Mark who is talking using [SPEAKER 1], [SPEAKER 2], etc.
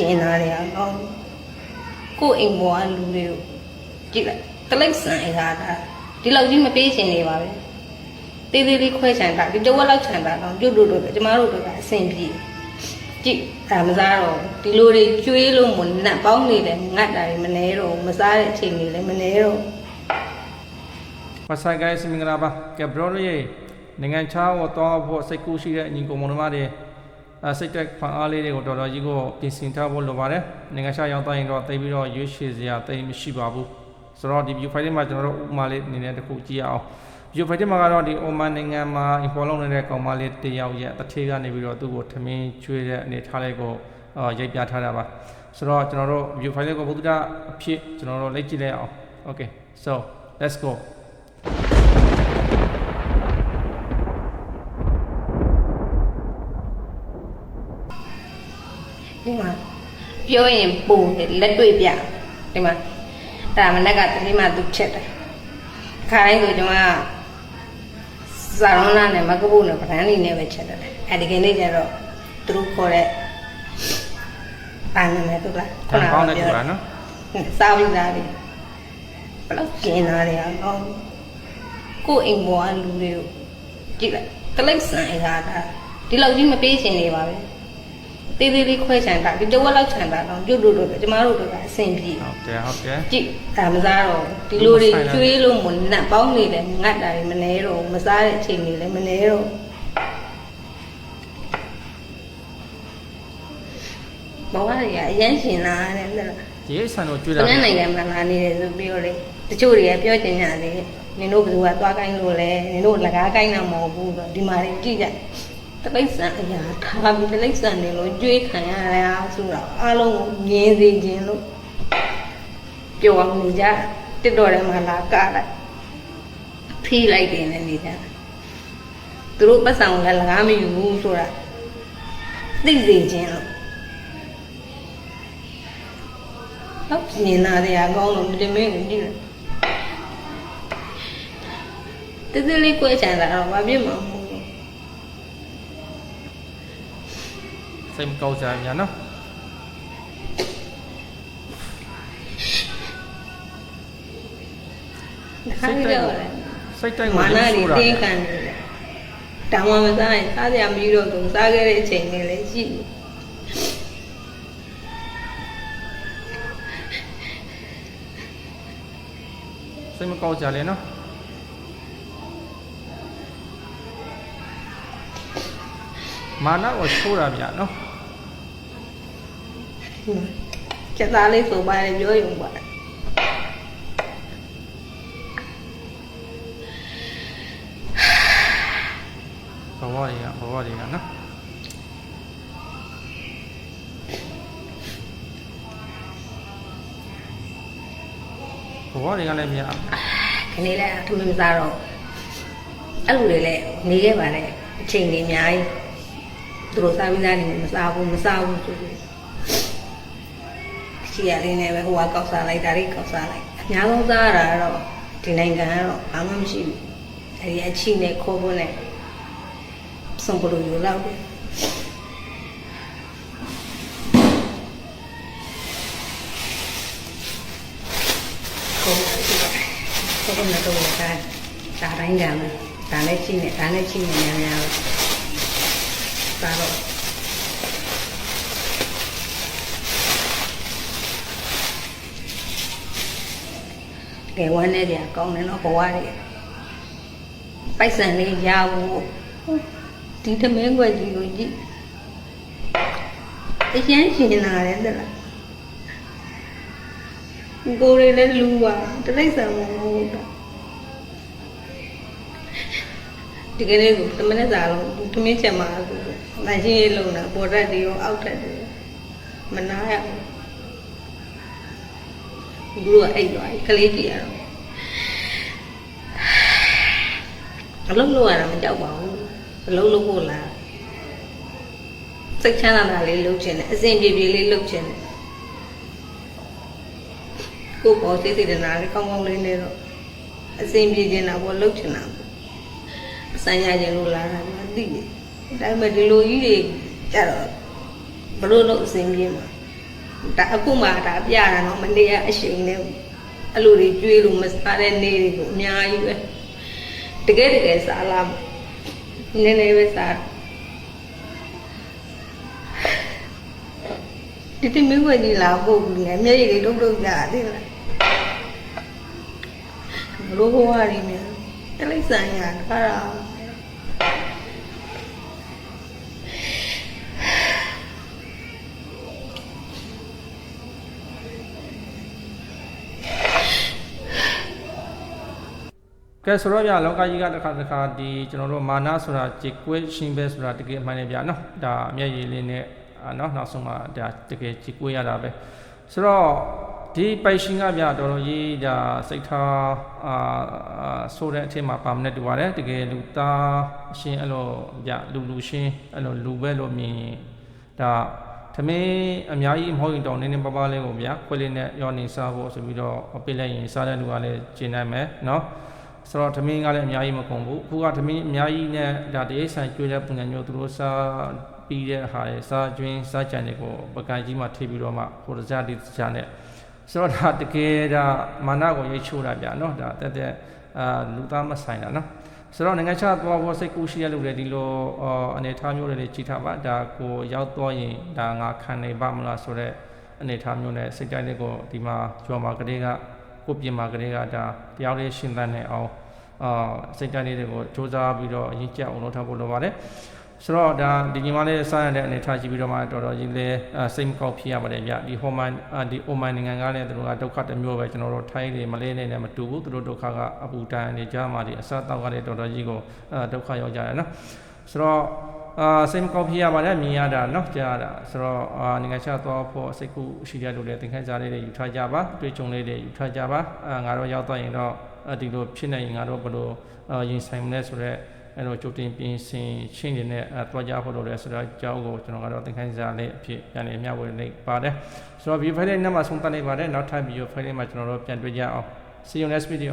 [SPEAKER 1] ကျင်လာတယ်အောင်ကိုယ့်အိမ်ပေါ်ကလူတွေကိုကြည့်လိုက်တလိမ့်ဆန်အရာတာဒီလောက်ကြီးမပေးချင်နေပါပဲတေးသေးလေးခွဲချန်တာဒီတဝက်လောက်ချန်တာတော့ပြုတ်တို့တို့ကျမတို့တို့ကအဆင်ပြေကြည့်ဒါမစားတော့ဒီလိုတွေကျွေးလို့မနတ်ပေါင်းနေတယ်ငတ်တာတွေမနေတော့မစားတဲ့အချိန်တွေလည်းမနေတော့
[SPEAKER 2] မဆိုင်ကိုင်းစမင်္ဂလာပါကဲဘရောရဲ့နိုင်ငံခြားကိုတောင်းဖို့စိတ်ကူးရှိတဲ့အညီကိုမောင်နှမတွေအ စိတ်တက်ဖန်အားလေးတွေကိုတော်တော်ကြီးကိုပြင်ဆင်ထားဖို့လိုပါတယ်နိုင်ငံခြားရောက်တိုင်းတော့တိတ်ပြီးတော့ရွေးချယ်စရာတိတ်မရှိပါဘူးဆိုတော့ဒီ view file မှာကျွန်တော်တို့ဥမာလေးအနေနဲ့တစ်ခုကြည့်ရအောင် view file မှာကတော့ဒီ Oman နိုင်ငံမှာ import လုပ်နေတဲ့ကောင်မလေးတယောက်ရဲ့တစ်ထေးကနေပြီးတော့သူ့ကိုထမင်းကျွေးတဲ့အနေထားလေးကိုအော်ရိုက်ပြထားတာပါဆိုတော့ကျွန်တော်တို့ view file ကိုဘုဒ္ဓအဖြစ်ကျွန်တော်တို့လေ့ကြည့်လိုက်အောင် okay so let's go
[SPEAKER 1] ဒီမှာပြောရင်ပုံတယ်လက်တွေ့ပြဒီမှာဒါမနက်ကတတိမသူချက်တယ်ခါတိုင်းဆိုကျွန်မကဇာရွန်လာနဲ့မကပုနဲ့ဗရန်လီနဲ့ပဲချက်တယ်အဲဒီကနေ့ကျတော့သူတို့ခေါ်တဲ့အာနမယ်သူလား
[SPEAKER 2] တန်ကောင်းတဲ့ကူတာနော်
[SPEAKER 1] စားပြီးသားတယ်ဘလောက်ကျင်လာတယ်အောင်ကိုယ့်အိမ်ပေါ်ကလူတွေကိုကြည့်လိုက်တလိမ့်ဆန်အရာတာဒီလောက်ကြီးမပေးချင်နေပါပဲ တေးသေးလေးခွဲချန်တာဒီတဝက်လောက်ချန်တာတော့ပြုတ်တို့တို့ကျမတို့တို့ကအဆင်ပြေ
[SPEAKER 2] ဟုတ်တယ်ဟုတ်တယ်
[SPEAKER 1] ကြည့်ဒါမစားတော့ဒီလိုတွေကျွေးလို့မနတ်ပေါင်းနေတယ်ငတ်တာတွေမနေတော့မစားတဲ့အချိန်တွေလည်းမနေတော့ဘဝတွေကအရန်ရှင်လာတယ်တဲ့
[SPEAKER 2] ဒီဆန်ကိုကျွေး။တာ
[SPEAKER 1] ဘယ်နိုင်ငံမှာလာနေတယ်ဆိုပြီးတော့လေတချို့တွေကပြောချင်ကြတယ်နင်တို့ဘယ်သူကသွားကိုင်းလို့လဲနင်တို့လကားကိုင်းတာမဟုတ်ဘူးဆိုတော့ဒီမှာတွေကြည့်ကြ တလိမ့်ဆန်အရာထားပြီးတလိမ့်ဆန်နေလို့ကြွေးခံရတာဆိုတော့အားလုံးကိုမြင်စေခြင်းလို့ပြောအောင်နေကြတစ်တော်ထဲမှာလာကလိုက်ဖိလိုက်တယ်နဲ့နေကြသူတို့ပတ်စံကိုလည်းလကားမယူဘူးဆိုတာသိစေခြင်းလို့ဟုတ်မြင်လာတယ်အကောင်းလို့ဒီမင်းကိုကြည့်လိုက်တသေးလေးကွဲချင်တာတော့ဘာဖြစ်မှာမဟုတ်ဘူး
[SPEAKER 2] စိတ်မကောင်းကြပြန်နော်
[SPEAKER 1] ဒါခါကြီးတော့လေ
[SPEAKER 2] စိတ်တိုက်ကို
[SPEAKER 1] မာန
[SPEAKER 2] လေး
[SPEAKER 1] တွေ
[SPEAKER 2] ဆိုးတာ
[SPEAKER 1] တင်းကန်နေတယ်တောင်မှမစားရင်စားကြမပြီးတော့သူစားခဲ့တဲ့အချိန်တွေလည်းရှိတယ်
[SPEAKER 2] စိတ်မကောင်းကြလေနော်မာနကိုဆိုးတာဗျာနော်
[SPEAKER 1] ချ က်သားလေးဆိုပါတယ်ပြောရုံပါ
[SPEAKER 2] ဘဝတွေကဘဝတွေကနော်ဘဝတွေကလည်းမြာ
[SPEAKER 1] ခဏလေးထမင်းမစားတော့အဲ့လိုတွေလည်းနေခဲ့ပါနဲ့အချိန်တွေအများကြီးသူတို့စားပြီးသားနေမစားဘူးမစားဘူးဆိုပြီး ချီရလေးနဲ့ပဲဟိုကကောက်စားလိုက်ဒါလေးကောက်စားလိုက်အများဆုံးစားရတာကတော့ဒီနိုင်ငံကတော့ဘာမှမရှိဘူးအဲဒီအချီနဲ့ခေါ်ဖို့နဲ့စုံပလို့ယူလောက်တယ်ကိုယ်ကိုယ်ကတော့ဒါဒါတိုင်းကြမယ်ဒါနဲ့ချိနေဒါနဲ့ချိနေများများတော့ဒါတော့ ကဲဝမ်းနေကြကောင်းတယ်နော်ဘဝတွေပိုက်ဆံလေးရဖို့ဒီသမင်းွက်ကြီးကိုကြည့်အရန်ရှင်လာတယ်တဲ့လားကိုယ်တွေလည်းလူပါတလိမ့်ဆံမဟုတ်တော့ဒီကနေ့ကိုသမနဲ့စာလုံးသမင်းချက်မှာကိုမရှင်းရေးလုံးတာပေါ်တက်တွေရောအောက်တက်တွေရောမနာရဘူး ဘူးကအိတ်သွားကလေးကြည့်ရတော့အလုံးလုံးရတာမကြောက်ပါဘူးအလုံးလုံးဖို့လားစိတ်ချမ်းသာတာလေးလုပ်ချင်တယ်အစဉ်ပြေပြေလေးလုပ်ချင်တယ်ကိုယ်ပေါ်စိတ်စေတနာလေးကောင်းကောင်းလေးနဲ့တော့အစဉ်ပြေချင်တာပေါ့လုပ်ချင်တာပေါ့ဆန်းရခြင်းလို့လာတာမသိဘူးဒါပေမဲ့ဒီလိုကြီးတွေကြတော့ဘလို့လို့အစင်းပြေးမှာ ဒါအခုမှဒါပြရတာနော်မနေ့ကအချိန်နဲ့အဲ့လိုတွေကျွေးလို့မစားတဲ့နေ့တွေကိုအများကြီးပဲတကယ်တကယ်စားလာနည်းနည်းပဲစားဒီတိမင်းဝင်ကြီးလာဖို့ဘူးလေမျက်ရည်တွေတုတ်တုတ်ကြသေးလားဘလို့ဘဝရင်းများတလိမ့်ဆန်ရခါတာ
[SPEAKER 2] ကဲဆိုတော့ဗျာလောကကြီးကတစ်ခါတစ်ခါဒီကျွန်တော်တို့မာနဆိုတာကြေကွဲရှင်ပဲဆိုတာတကယ်အမှန်နဲ့ဗျာနော်ဒါအမျက်ရည်လေးနဲ့နော်နောက်ဆုံးကဒါတကယ်ကြေကွဲရတာပဲဆိုတော့ဒီပိုင်ရှင်ကဗျာတော်တော်ကြီးဒါစိတ်ထားအာဆိုတဲ့အထက်မှာပါမနဲ့တူပါတယ်တကယ်လူသားအရှင်အဲ့လိုဗျာလူလူရှင်အဲ့လိုလူပဲလို့မြင်ဒါသမင်းအများကြီးမဟုတ်ရင်တောင်းနေနေပါပါလေးကိုဗျာခွေးလေးနဲ့ရောနေစားဖို့ဆိုပြီးတော့ပစ်လိုက်ရင်စားတဲ့လူကလည်းကျင်နိုင်မယ်နော် ဆိုတော့သမင်းကလည်းအများကြီးမကုန်ဘူးအခုကသမင်းအများကြီးနဲ့ဒါတရိတ်ဆန်ကျွေးတဲ့ပုံစံမျိုးသူတို့စားပြီးတဲ့ဟာတွေစားကျွင်းစားကြံတွေကိုပကံကြီးမှထိပြီးတော့မှဟိုတစားဒီတစားနဲ့ဆိုတော့ဒါတကယ်ဒါမာနကိုရိတ်ချိုးတာဗျာနော်ဒါတက်တက်အာလူသားမဆိုင်တာနော်ဆိုတော့နိုင်ငံခြားသွားဖို့စိတ်ကူးရှိရလို့လေဒီလိုအော်အနေထားမျိုးတွေကြီးထားပါဒါကိုရောက်တော့ရင်ဒါငါခံနေပါမလားဆိုတော့အနေထားမျိုးနဲ့စိတ်တိုင်းလေးကိုဒီမှာကျွမ်းမှာကလေးက ကိုပြင်မာကလေးကဒါတရားလေးရှင်းသန်းနေအောင်အာစိတ်ဓာတ်လေးတွေကိုစူးစမ်းပြီးတော့အရင်ကြအောင်လုပ်ထားဖို့လိုပါတယ်ဆိုတော့ဒါဒီညီမလေးစရတဲ့အနေထားကြည့်ပြီးတော့မှတော်တော်ကြီးလေးစိတ်မကောက်ဖြစ်ရပါတယ်ဗျဒီဟိုမန်ဒီအိုမန်နိုင်ငံကလည်းသူတို့ကဒုက္ခတစ်မျိုးပဲကျွန်တော်တို့ထိုင်းတွေမလေးနဲ့လည်းမတူဘူးသူတို့ဒုက္ခကအပူတန်နေကြမှာဒီအစတောက်ကလည်းတော်တော်ကြီးကိုဒုက္ခရောက်ကြတယ်နော်ဆိုတော့ အာစိတ်မကောင်းဖြစ်ရပါတယ်မြင်ရတာနော်ကြားရတာဆိုတော့အာနိုင်ငံခြားသွားဖို့စိတ်ကူရှိရလို့လည်းသင်ခန်းစာလေးတွေယူထားကြပါတွေ့ကြုံလေးတွေယူထားကြပါအာငါတို့ရောက်သွားရင်တော့ဒီလိုဖြစ်နေရင်ငါတို့ဘယ်လိုရင်ဆိုင်မလဲဆိုတော့အဲ့လိုကြိုတင်ပြင်ဆင်ချင်းတွေနဲ့သွားကြဖို့လိုတယ်ဆိုတော့အကြောင်းကိုကျွန်တော်ကတော့သင်ခန်းစာလေးအဖြစ်ပြန်လည်မျှဝေလိုက်ပါတယ်ဆိုတော့ဒီ file နဲ့မှာဆုံးသတ်လိုက်ပါတယ်နောက်ထပ်ဗီဒီယို file မှာကျွန်တော်တို့ပြန်တွေ့ကြအောင် see you next video